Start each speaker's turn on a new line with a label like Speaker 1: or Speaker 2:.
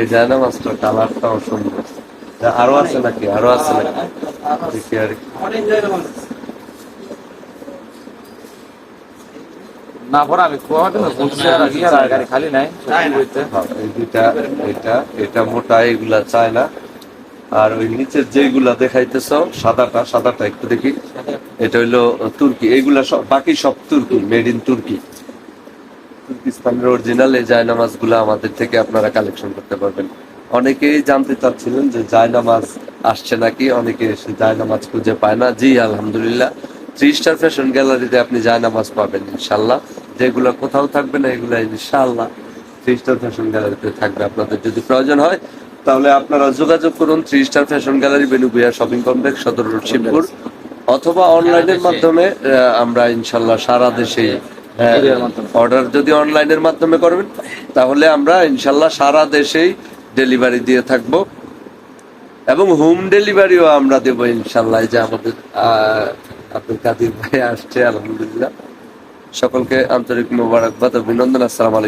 Speaker 1: এই জায়নামাজটার কালারটাও সুন্দর তা আরও আছে নাকি? আরও আছে নাকি? দেখি আর
Speaker 2: না আমি বলছি আর কি আর গাড়ি খালি নাই।
Speaker 1: হ্যাঁ, এই দুইটা এটা এটা মোটা এগুলা চায় না। আর ওই নিচের যেগুলা দেখাইতেছ সাদাটা সাদাটা একটু দেখি। এটা হইল তুর্কি। এইগুলা সব বাকি সব তুর্কি মেড ইন তুর্কি। তুর্কিস্তানের অরিজিনাল এই জায়নামাজগুলা আমাদের থেকে আপনারা কালেকশন করতে পারবেন। অনেকেই জানতে চাচ্ছিলেন যে জায়নামাজ আসছে নাকি অনেকে এসে জায়নামাজ খুঁজে পায় না। জি আলহামদুলিল্লাহ। থ্রি স্টার ফ্যাশন গ্যালারিতে আপনি জায়নামাজ পাবেন ইনশাল্লাহ যেগুলো কোথাও থাকবে না এগুলো ইনশাল্লাহ থ্রি স্টার ফ্যাশন গ্যালারিতে থাকবে। আপনাদের যদি প্রয়োজন হয় তাহলে আপনারা যোগাযোগ করুন three star fashion gallery বেনুবিয়া shopping complex Sadar road Shibpur. অথবা অনলাইনের মাধ্যমে আমরা ইনশাল্লাহ সারা দেশে অর্ডার যদি অনলাইনের মাধ্যমে করবেন, তাহলে আমরা ইনশাল্লাহ সারা দেশেই ডেলিভারি দিয়ে থাকব। এবং হোম ডেলিভারিও আমরা দেবো ইনশাল্লাহ যে আমাদের আব্দুল কাদির ভাই আসছে, আলহামদুলিল্লাহ। সকলকে আন্তরিক মোবারকবাদ, অভিনন্দন, আসসালাম আলাইকুম।